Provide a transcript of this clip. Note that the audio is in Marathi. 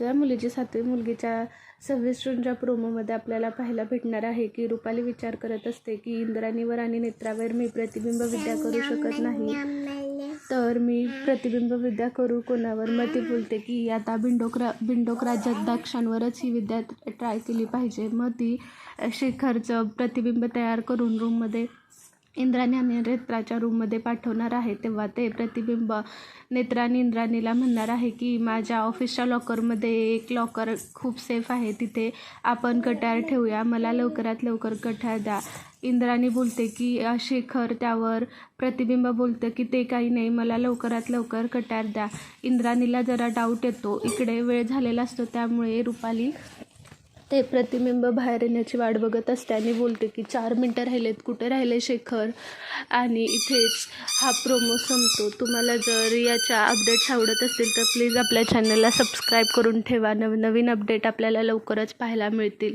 त्या मुलीची सातवी मुलगीच्या सव्वीस जूनच्या प्रोमोमध्ये आपल्याला पाहायला भेटणार आहे की रुपाली विचार करत असते की इंद्राणीवर आणि नेत्रावर मी प्रतिबिंब विद्या करू शकत नाही. तर मी प्रतिबिंब विद्या करू कोणावर? मग ती बोलते की आता बिंडोकरा बिंडोक राज्यात दक्षांवरच ही विद्या ट्राय केली पाहिजे. मग ती शेखरचं प्रतिबिंब तयार करून रूममध्ये इंद्राणी आणि नेत्राच्या रूममध्ये पाठवणार आहे तेव्हा ते प्रतिबिंब नेत्राने इंद्राणीला म्हणणार आहे की माझ्या ऑफिसच्या लॉकरमध्ये एक लॉकर खूप सेफ आहे तिथे आपण कट्यार ठेवूया मला लवकरात लवकर कट्यार द्या. इंद्राणी बोलते की शेखर त्यावर प्रतिबिंब बोलतं की ते काही नाही मला लवकरात लवकर कट्यार द्या. इंद्राणीला जरा डाऊट येतो. इकडे वेळ झालेला असतो त्यामुळे रुपाली ते प्रतिबिंब बाहेर येण्याची वाट बघत असते आणि बोलते की चार मिनटं राहिलेत कुठे राहिले शेखर? आणि इथेच हा प्रोमो संपतो. तुम्हाला जर याच्या अपडेट्स आवडत असतील तर प्लीज आपल्या चॅनलला सबस्क्राईब करून ठेवा. नवनवीन अपडेट आपल्याला लवकरच पाहायला मिळतील.